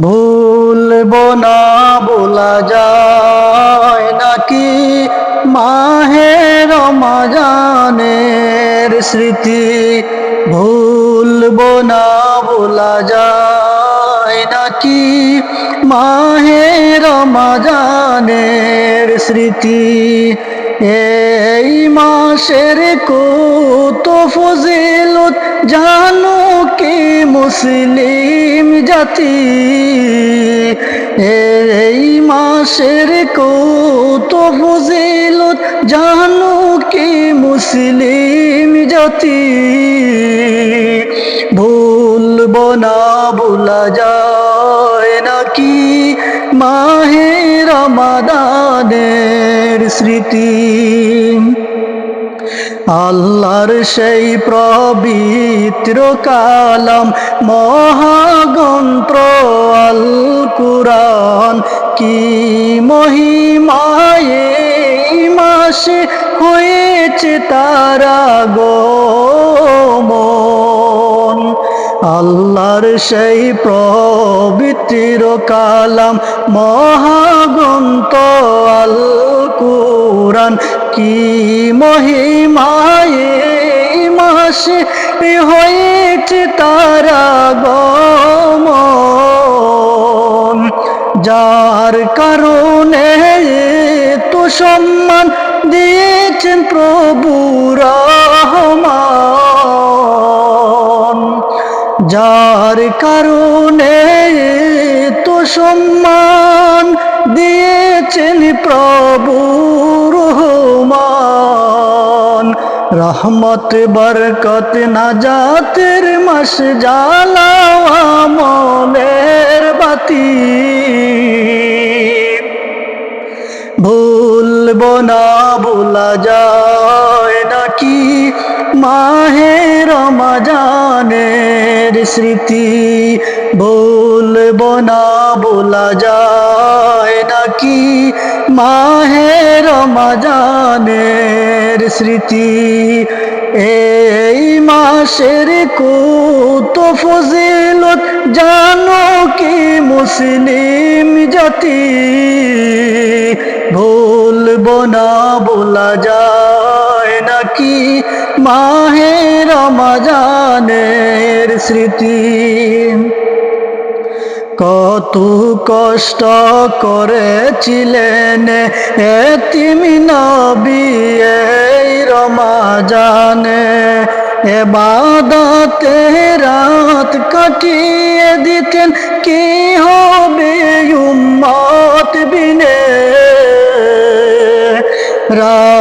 ভুলব না বলা যায় নাকি? মাহে রমাজানের স্মৃতি, ভুলব না বলা যায় নাকি? মাহে রমাজানের স্মৃতি এই মাসের কত ফজিলত, জানো কি মুসলিম জাতি? এই মাসের কত ফজিলত, জানো কি মুসলিম জাতি? ভুলব না ভুলা যায় নাকি? মাহে রমাদানের স্মৃতি। আল্লাহর সেই পবিত্র কালাম মহাগন্ত্র আল কুরআন। কি মহিমায়ে মাসে হয়েছে তারা গমন আল্লাহর সেই পবিত্র কালাম মহাগন্ত আল কুরআন। কি মহিমায়ে মাসে হয়েছে তারা গমন। যার কারণে তো সম্মান দিয়েছেন প্রভু কারণে তো সম্মান দিয়েছেন প্রভু রহমান। রহমত, বরকত, নাজাতের মাস জ্বালাওয়া মনের বাতি। ভুলব না, ভোলা যায় নাকি মাহে রমাজানের স্মৃতি ভুলব না ভোলা যায় নাকি মাহে রমাজানের স্মৃতি? এই মাসের কত ফজিলত জানো কি মুসলিম জাতি? নাকি মাহে রমাজানের স্মৃতি? কত কষ্ট করেছিলেন এ এতিমি নবী এই রমাজানে। এবাদতে রাত কাটিয়ে দিতেন, কি হবে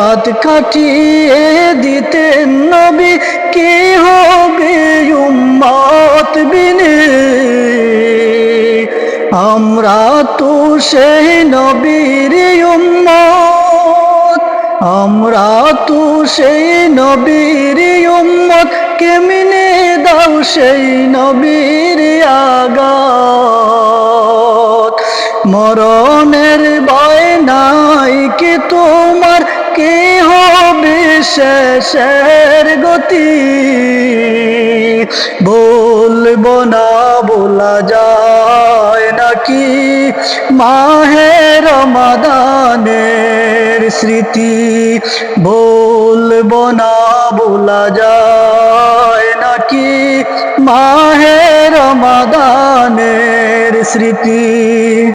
রাত কাটিয়ে দিতেন নবী, কি হবে উম্মত বিনে? আমরা তো সেই নবীর উম্মত। আমরা তো সেই নবীর উম্মত। কেমনে দাও সেই নবীর আগত মরণের ভয় নাই কি তোমার? কি হবে শেষের গতি? বলব না, বলা যায় নাকি? মাহে রমাদানের স্মৃতি। বলব না, বলা যায় নাকি? মাহে রমাদানের স্মৃতি।